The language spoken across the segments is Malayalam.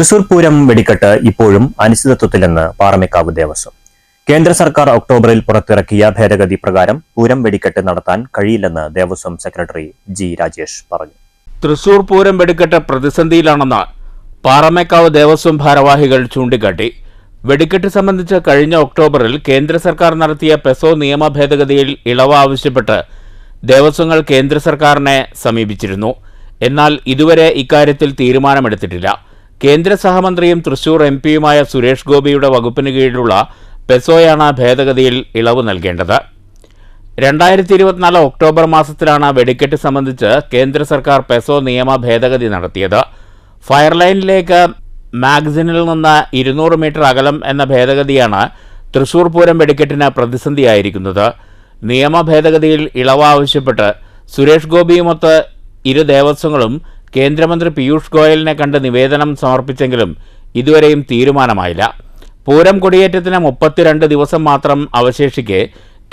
തൃശൂർ പൂരം വെടിക്കെട്ട് ഇപ്പോഴും അനിശ്ചിതത്വത്തിലെന്ന് പാറമേക്കാവ് ദേവസ്വം. കേന്ദ്ര സർക്കാർ ഒക്ടോബറിൽ പുറത്തിറക്കിയ ഭേദഗതി പ്രകാരം പൂരം വെടിക്കെട്ട് നടത്താൻ കഴിയില്ലെന്ന് ദേവസ്വം സെക്രട്ടറി ജി രാജേഷ് പറഞ്ഞു. തൃശൂർ പൂരം വെടിക്കെട്ട് പ്രതിസന്ധിയിലാണെന്ന് പാറമേക്കാവ് ദേവസ്വം ഭാരവാഹികൾ ചൂണ്ടിക്കാട്ടി. വെടിക്കെട്ട് സംബന്ധിച്ച് കഴിഞ്ഞ ഒക്ടോബറിൽ കേന്ദ്ര സർക്കാർ നടത്തിയ പെസോ നിയമ ഭേദഗതിയിൽ ഇളവ് ആവശ്യപ്പെട്ട് ദേവസ്വങ്ങൾ കേന്ദ്ര സർക്കാരിനെ സമീപിച്ചിരുന്നു. എന്നാൽ ഇതുവരെ ഇക്കാര്യത്തിൽ തീരുമാനമെടുത്തിട്ടില്ല. കേന്ദ്ര സഹമന്ത്രിയും തൃശൂർ എം പിയുമായ സുരേഷ് ഗോപിയുടെ വകുപ്പിന് കീഴിലുള്ള പെസോയാണ് ഭേദഗതിയിൽ ഇളവ് നൽകേണ്ടത്. രണ്ടായിരത്തി ഇരുപത്തിനാല് ഒക്ടോബർ മാസത്തിലാണ് വെടിക്കെട്ട് സംബന്ധിച്ച് കേന്ദ്ര സർക്കാർ പെസോ നിയമ ഭേദഗതി നടത്തിയത്. ഫയർലൈനിലേക്ക് മാഗസിനിൽ നിന്ന് ഇരുന്നൂറ് മീറ്റർ അകലം എന്ന ഭേദഗതിയാണ് തൃശൂർ പൂരം വെടിക്കെട്ടിന് പ്രതിസന്ധിയായിരിക്കുന്നത്. നിയമ ഭേദഗതിയിൽ ഇളവ് ആവശ്യപ്പെട്ട് സുരേഷ് ഗോപിയുമൊത്ത് ഇരു ദേവസ്വങ്ങളും കേന്ദ്രമന്ത്രി പീയൂഷ് ഗോയലിനെ കണ്ട് നിവേദനം സമർപ്പിച്ചെങ്കിലും ഇതുവരെയും തീരുമാനമായില്ല. പൂരം കൊടിയേറ്റത്തിന് മുപ്പത്തിരണ്ട് ദിവസം മാത്രം അവശേഷിക്കെ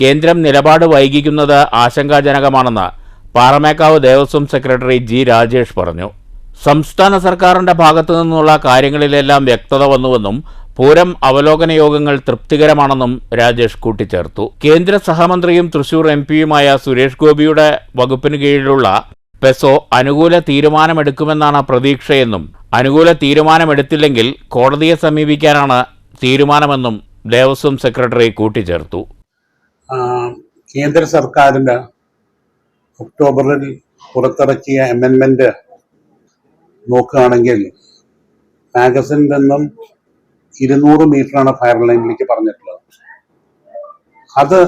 കേന്ദ്രം നിലപാട് വൈകിക്കുന്നത് ആശങ്കാജനകമാണെന്ന് പാറമേക്കാവ് ദേവസ്വം സെക്രട്ടറി ജി രാജേഷ് പറഞ്ഞു. സംസ്ഥാന സർക്കാരിന്റെ ഭാഗത്തു നിന്നുള്ള കാര്യങ്ങളിലെല്ലാം വ്യക്തത വന്നുവെന്നും പൂരം അവലോകന യോഗങ്ങൾ തൃപ്തികരമാണെന്നും രാജേഷ് കൂട്ടിച്ചേർത്തു. കേന്ദ്ര സഹമന്ത്രിയും തൃശൂർ എം പിയുമായ സുരേഷ് ഗോപിയുടെ വകുപ്പിന് കീഴിലുള്ള പെസോ അനുകൂല തീരുമാനമെടുക്കുമെന്നാണ് പ്രതീക്ഷയെന്നും അനുകൂല തീരുമാനമെടുത്തില്ലെങ്കിൽ കോടതിയെ സമീപിക്കാനാണ് തീരുമാനമെന്നും ദേവസ്വം സെക്രട്ടറി കൂട്ടിച്ചേർത്തു. കേന്ദ്ര സർക്കാരിന്റെ ഒക്ടോബറിൽ പുറത്തിറക്കിയ അമെൻമെന്റ് നോക്കുകയാണെങ്കിൽ മാഗസിൻ നിന്നും ഇരുന്നൂറ് മീറ്ററാണ് ഫയർ ലൈനിലേക്ക് പറഞ്ഞിട്ടുള്ളത്. അത്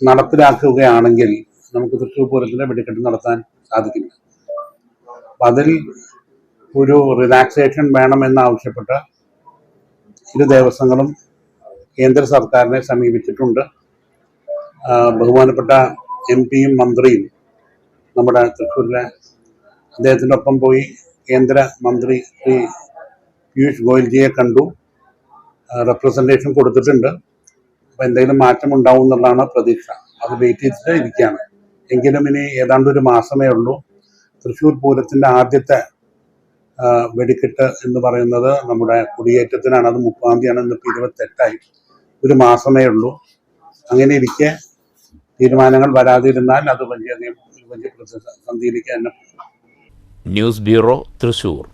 നടപ്പിലാക്കുകയാണെങ്കിൽ നമുക്ക് തൃശ്ശൂർ പൂരത്തിന്റെ വെടിക്കെട്ട് നടത്താൻ സാധിക്കില്ല. അപ്പൊ അതിൽ ഒരു റിലാക്സേഷൻ വേണമെന്ന് ആവശ്യപ്പെട്ട് ഇരു ദേവസ്വങ്ങളും കേന്ദ്ര സർക്കാരിനെ സമീപിച്ചിട്ടുണ്ട്. ബഹുമാനപ്പെട്ട എം പിയും മന്ത്രിയും നമ്മുടെ തൃശ്ശൂരിലെ അദ്ദേഹത്തിന്റെ ഒപ്പം പോയി കേന്ദ്ര മന്ത്രി ശ്രീ പീയൂഷ് ഗോയൽജിയെ കണ്ടു. റെപ്രസെന്റേഷൻ കൊടുത്തിട്ടുണ്ട്. അപ്പോൾ എന്തെങ്കിലും മാറ്റം ഉണ്ടാവും എന്നുള്ളതാണ് പ്രതീക്ഷ. അത് വെയിറ്റ് ചെയ്തിട്ട് ഇരിക്കുകയാണ്. എങ്കിലും ഇനി ഏതാണ്ട് ഒരു മാസമേ ഉള്ളൂ. തൃശ്ശൂർ പൂരത്തിന്റെ ആദ്യത്തെ വെടിക്കെട്ട് എന്ന് പറയുന്നത് നമ്മുടെ കുടിയേറ്റത്തിനാണ്. അത് മുപ്പാം തീയതിയാണ്. ഇന്നിപ്പോൾ ഇരുപത്തെട്ടായി. ഒരു മാസമേ ഉള്ളൂ. അങ്ങനെ ഇരിക്കെ തീരുമാനങ്ങൾ വരാതിരുന്നാൽ അത് വലിയ വലിയ പ്രതിസന്ധിയിലേക്ക് തന്നെ ന്യൂസ് ബ്യൂറോ തൃശൂർ